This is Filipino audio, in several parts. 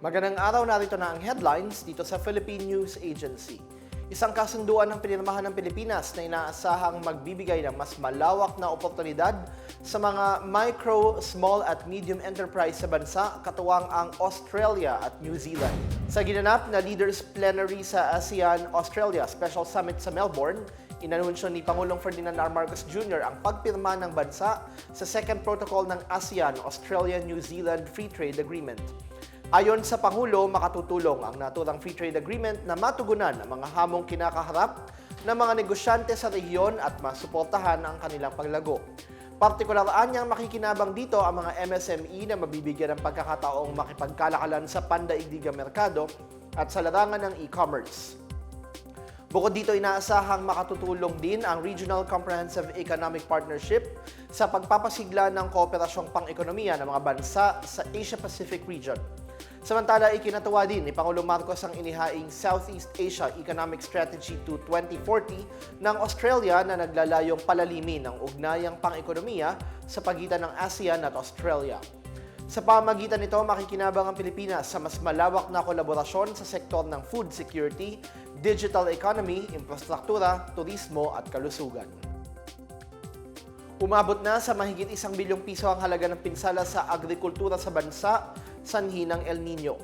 Magandang araw, narito na ang headlines dito sa Philippine News Agency. Isang kasunduan ng pinirmahan ng Pilipinas na inaasahang magbibigay ng mas malawak na oportunidad sa mga micro, small at medium enterprise sa bansa, katuwang ang Australia at New Zealand. Sa ginanap na Leaders Plenary sa ASEAN-Australia Special Summit sa Melbourne, inanunsyo ni Pangulong Ferdinand R. Marcos Jr. ang pagpirma ng bansa sa Second Protocol ng ASEAN-Australia-New Zealand Free Trade Agreement. Ayon sa Pangulo, makatutulong ang naturang free trade agreement na matugunan ang mga hamong kinakaharap ng mga negosyante sa rehiyon at masuportahan ang kanilang paglago. Partikularaan niyang makikinabang dito ang mga MSME na mabibigyan ng pagkakataong makipagkalakalan sa pandaigdigang merkado at sa larangan ng e-commerce. Bukod dito, inaasahang makatutulong din ang Regional Comprehensive Economic Partnership sa pagpapasigla ng kooperasyong pang-ekonomiya ng mga bansa sa Asia-Pacific region. Samantala, ikinatuwa din ni Pangulong Marcos ang inihaing Southeast Asia Economic Strategy to 2040 ng Australia na naglalayong palalimin ang ugnayang pang-ekonomiya sa pagitan ng ASEAN at Australia. Sa pamagitan nito, makikinabang ang Pilipinas sa mas malawak na kolaborasyon sa sektor ng food security, digital economy, infrastruktura, turismo at kalusugan. Umabot na sa mahigit isang bilyong piso ang halaga ng pinsala sa agrikultura sa bansa, sanhi ng El Nino.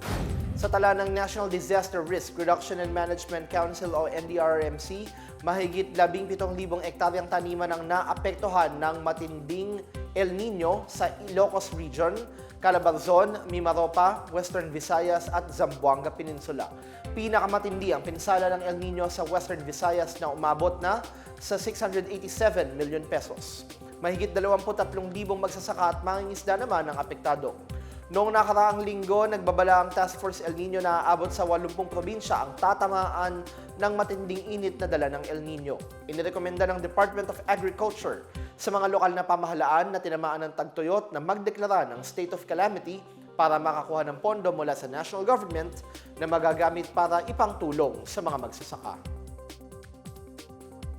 Sa tala ng National Disaster Risk Reduction and Management Council o NDRRMC, mahigit 17,000 ektaryang taniman ang naapektuhan ng matinding El Nino sa Ilocos Region, Calabarzon, Mimaropa, Western Visayas at Zamboanga Peninsula. Pinakamatindi ang pinsala ng El Nino sa Western Visayas na umabot na sa 687 million pesos. Mahigit 23,000 magsasaka at mangingisda naman ang apektado. Noong nakaraang linggo, nagbabala ang Task Force El Nino na aabot sa 80 probinsya ang tatamaan ng matinding init na dala ng El Nino. Inirekomenda ng Department of Agriculture sa mga lokal na pamahalaan na tinamaan ng tagtuyot na magdeklara ng state of calamity para makakuha ng pondo mula sa national government na magagamit para ipangtulong sa mga magsasaka.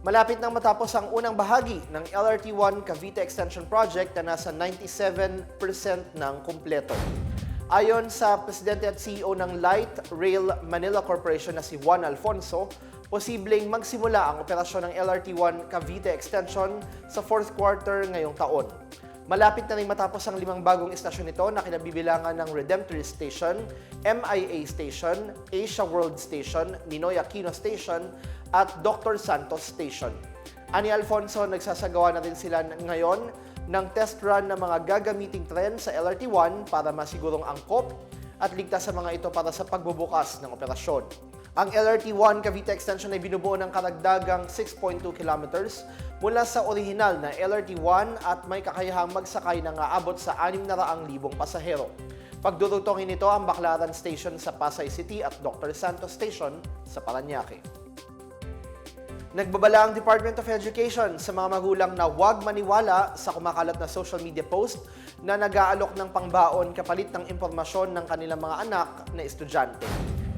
Malapit nang matapos ang unang bahagi ng LRT1 Cavite Extension Project na nasa 97% ng kumpleto. Ayon sa Presidente at CEO ng Light Rail Manila Corporation na si Juan Alfonso, posibleng magsimula ang operasyon ng LRT1 Cavite Extension sa fourth quarter ngayong taon. Malapit na rin matapos ang limang bagong istasyon nito na kinabibilangan ng Redemptorist Station, MIA Station, Asia World Station, Ninoy Aquino Station, at Dr. Santos Station. Ani Alfonso, nagsasagawa na rin sila ngayon ng test run ng mga gagamiting tren sa LRT1 para masigurong angkop at ligtas sa mga ito para sa pagbubukas ng operasyon. Ang LRT1 Cavite Extension ay binubuo ng karagdagang 6.2 kilometers mula sa orihinal na LRT1 at may kakayahang magsakay ng aabot sa 600,000 pasahero. Pagdurutongin nito ang Baclaran Station sa Pasay City at Dr. Santos Station sa Paranaque. Nagbabala ang Department of Education sa mga magulang na huwag maniwala sa kumakalat na social media post na nag-aalok ng pangbaon kapalit ng impormasyon ng kanilang mga anak na estudyante.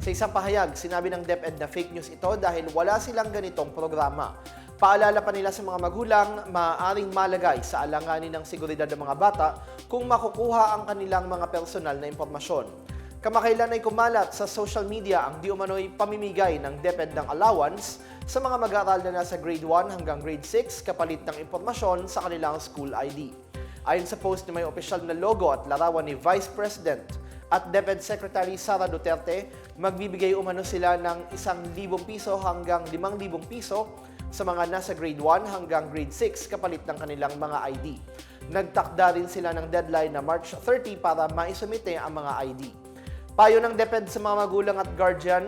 Sa isang pahayag, sinabi ng DepEd na fake news ito dahil wala silang ganitong programa. Paalala pa nila sa mga magulang, maaaring malagay sa alanganin ng seguridad ng mga bata kung makukuha ang kanilang mga personal na impormasyon. Kamakailan ay kumalat sa social media ang di umano'y pamimigay ng DepEd ng allowance sa mga mag-aaral na nasa grade 1 hanggang grade 6 kapalit ng impormasyon sa kanilang school ID. Ayon sa post na may opisyal na logo at larawan ni Vice President at DepEd Secretary Sara Duterte, magbibigay umano sila ng 1,000 piso hanggang 5,000 piso sa mga nasa grade 1 hanggang grade 6 kapalit ng kanilang mga ID. Nagtakda rin sila ng deadline na March 30 para maisumite ang mga ID. Payo ng DepEd sa mga magulang at guardian,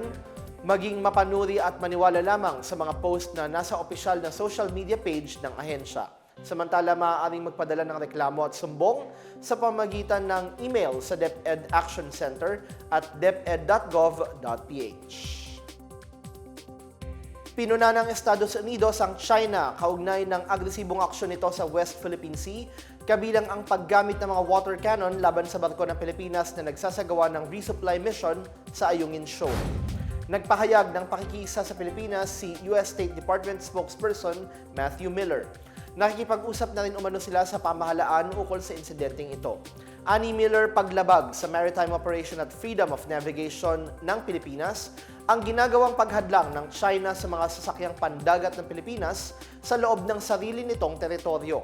maging mapanuri at maniwala lamang sa mga post na nasa opisyal na social media page ng ahensya. Samantala, maaaring magpadala ng reklamo at sumbong sa pamagitan ng email sa DepEd Action Center at deped.gov.ph. Pinuna ng Estados Unidos ang China kaugnay ng agresibong aksyon nito sa West Philippine Sea, kabilang ang paggamit ng mga water cannon laban sa barko ng Pilipinas na nagsasagawa ng resupply mission sa Ayungin Shoal. Nagpahayag ng pakikisa sa Pilipinas si U.S. State Department spokesperson Matthew Miller. Nakikipag-usap na rin umano sila sa pamahalaan ukol sa insidenteng ito. Ani Miller paglabag sa Maritime Operation at Freedom of Navigation ng Pilipinas ang ginagawang paghadlang ng China sa mga sasakyang pandagat ng Pilipinas sa loob ng sarili nitong teritoryo.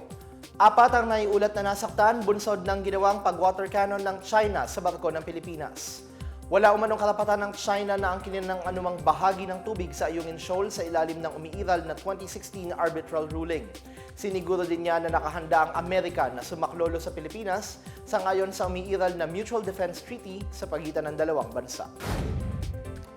Apat ang naiulat na nasaktan bunsod ng ginawang pag-water cannon ng China sa barko ng Pilipinas. Wala umanong karapatan ng China na ang ng anumang bahagi ng tubig sa Ayungin Shoal sa ilalim ng umiiral na 2016 arbitral ruling. Siniguro din niya na nakahanda ang Amerika na sumaklolo sa Pilipinas sa ngayon sa umiiral na Mutual Defense Treaty sa pagitan ng dalawang bansa.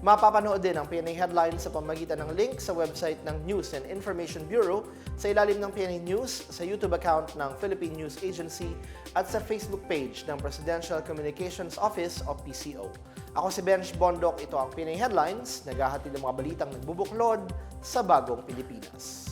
Mapapanood din ang PNA Headlines sa pamagitan ng link sa website ng News and Information Bureau sa ilalim ng PNA News, sa YouTube account ng Philippine News Agency at sa Facebook page ng Presidential Communications Office o PCO. Ako si Benj Bondok, ito ang PNA Headlines, naghahatid ng mga balitang nagbubuklod sa bagong Pilipinas.